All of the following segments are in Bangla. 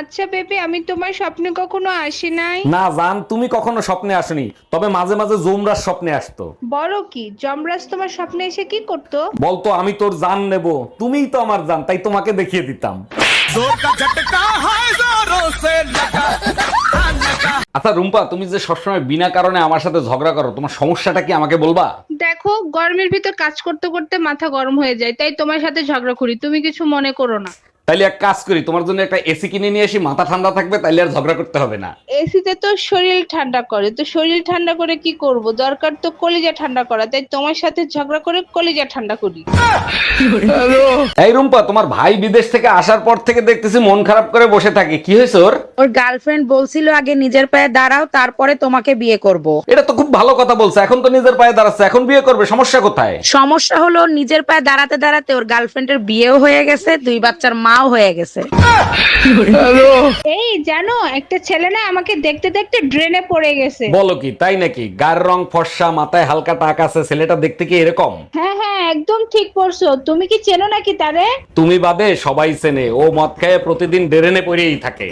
আচ্ছা বেবি আমি তোমার স্বপ্নে কখনো আসি নাই? না জান তুমি কখনো স্বপ্নে আসনি। তবে মাঝে মাঝে জুমরার স্বপ্নে আসতো। বড় কি? যমরাজ তোমার স্বপ্নে এসে কি করতো? বলতো আমি তোর জান নেব। তুমিই তো আমার জান তাই তোমাকে দেখিয়ে দিতাম। আচ্ছা রুম্পা তুমি যে সবসময় বিনা কারণে আমার সাথে ঝগড়া করো তোমার সমস্যাটা কি আমাকে বলবা? দেখো গরমের ভিতর কাজ করতে করতে মাথা গরম হয়ে যায় তাই তোমার সাথে ঝগড়া করি। তুমি কিছু মনে করো না। তাইলে এক কাজ করি তোমার জন্য একটা এসি কিনে নিয়ে আসি মাথা ঠান্ডা থাকবে তাইলে আর ঝগড়া করতে হবে না। এসিতে তো শরীর ঠান্ডা করে তো শরীর ঠান্ডা করে কি করব? দরকার তো কলিজা ঠান্ডা করা তাই তোমার সাথে ঝগড়া করে কলিজা ঠান্ডা করি। এই রুম্পা তোমার ভাই বিদেশ থেকে আসার পর থেকে দেখতেছি মন খারাপ করে বসে থাকে কি হয়েছে ওর? ওর গার্লফ্রেন্ড বলছিল আগে নিজের পায়ে দাঁড়াও তারপরে তোমাকে বিয়ে করব। এটা তো খুব ভালো কথা বলছে এখন তো নিজের পায়ে দাঁড়াচ্ছে এখন বিয়ে করবে সমস্যা কোথায়? সমস্যা হলো নিজের পায়ে দাঁড়াতে দাঁড়াতে ওর গার্লফ্রেন্ডের বিয়েও হয়ে গেছে দুই বাচ্চার মাও হয়ে গেছে। এই জানো একটা ছেলে না আমাকে দেখতে দেখতে ড্রেনে পড়ে গেছে। বলো কি তাই নাকি? গার রং ফর্সা মাথায় হালকা টাক আছে ছেলেটা দেখতে কি এরকম? হ্যাঁ হ্যাঁ একদম ঠিক পড়ছো তুমি কি চেনো নাকি তারে? তুমি বাদে সবাই চেনে। ও মদ খায় প্রতিদিন ডেরেনে পড়েই থাকে।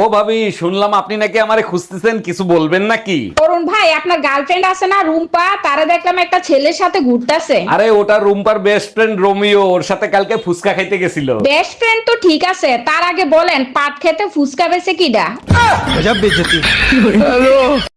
ও ভাবি শুনলাম আপনি নাকি আমারে খুঁজতেছেন কিছু বলবেন নাকি? অরুণ ভাই আপনার গার্লফ্রেন্ড আছে না রুম্পা? তারা দেখলাম একটা ছেলের সাথে ঘুরতেছে। আরে ওটা রুম্পার বেস্ট ফ্রেন্ড রোমিও ওর সাথে কালকে ফুচকা খাইতে গেছিল। বেস্ট ফ্রেন্ড তো ঠিক আছে তার আগে বলেন পাট খেতে ফুসকা বেছে কিডা?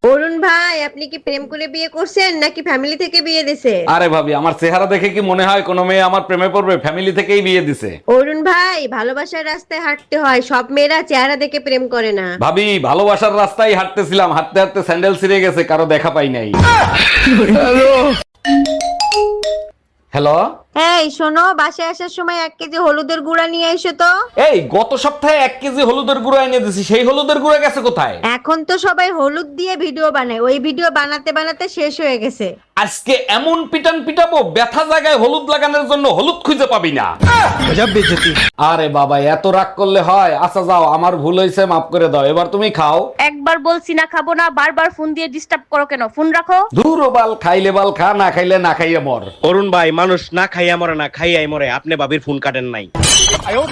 অরুণ ভাই আপনি কি প্রেম করে বিয়ে করছেন নাকি ফ্যামিলি থেকে বিয়ে দিছে? আরে ভাবি আমার চেহারা দেখে কি মনে হয় কোনো মেয়ে আমার প্রেমে পড়বে? ফ্যামিলি থেকেই বিয়ে দিছে। অরুণ ভাই ভালোবাসার রাস্তায় হাঁটতে হয়। সব মেয়েরা চেহারা দেখে প্রেম করে না। ভাবি ভালোবাসার রাস্তায় হাঁটতেছিলাম। হাঁটতে হাঁটতে স্যান্ডেল ছিঁড়ে গেছে কারও দেখা পাই নাই। হ্যালো এই শোনো বাসায় আসার সময় এক কেজি হলুদের গুঁড়া নিয়ে এসো তো। এই গত সপ্তাহে এক কেজি হলুদের গুঁড়ো এনে দিছি সেই হলুদের গুঁড়ো গেছে কোথায়? এখন তো সবাই হলুদ দিয়ে ভিডিও বানায় ওই ভিডিও বানাতে বানাতে শেষ হয়ে গেছে। আজকে এমন পিটান পিটাবো ব্যথা জায়গায় হলুদ লাগানোর জন্য হলুদ খুঁজে পাবি না। আরে বাবা এত রাগ করলে হয়? আচ্ছা যাও আমার ভুল হয়েছে মাফ করে দাও এবার তুমি খাও। একবার বলছি না খাব না বারবার ফোন দিয়ে ডিস্টার্ব করো কেন? ফোন রাখো। ধুরো বাল খাইলে বাল খা না খাইলে না খাইয়ে মর। অরুণ ভাই মানুষ না খাইয়া মরে না খাইয়াই মরে। আপনি বাবির ফোন কাটেন নাই।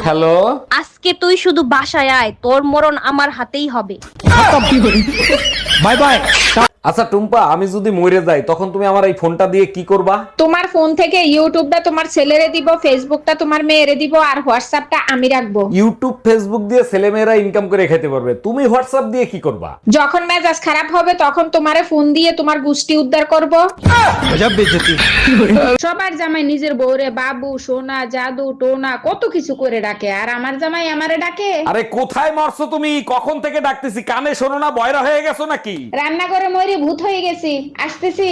হ্যালো? আজকে তুই শুধু বাসায় আয় তোর মরণ আমার হাতেই হবে। Bye bye. আচ্ছা টুম্পা আমি যদি মরে যাই তখন তুমি আমার এই ফোনটা দিয়ে কি করবা? তোমার ফোন থেকে ইউটিউবটা তোমার ছেলেরে দিব ফেসবুকটা তোমার মেয়েরে দিব আর হোয়াটসঅ্যাপটা আমি রাখব। ইউটিউব ফেসবুক দিয়ে ছেলেমেয়েরা ইনকাম করে খেতে পারবে। তুমি হোয়াটসঅ্যাপ দিয়ে কি করবা? যখন মেজাজ খারাপ হবে তখন তোমারে ফোন দিয়ে তোমার গুষ্টি উদ্ধার করব। সবার জামাই নিজের বউরে বাবু সোনা জাদু টোনা কত কিছু করে ডাকে। আর আমার জামাই আমারে ডাকে। আরে কোথায় মরছো তুমি? কখন থেকে ডাকতেছি? কানে শোনো না বয়রা হয়ে গেছো নাকি? রান্না করে মরি ভূত হয়ে গেছি আসতেছি।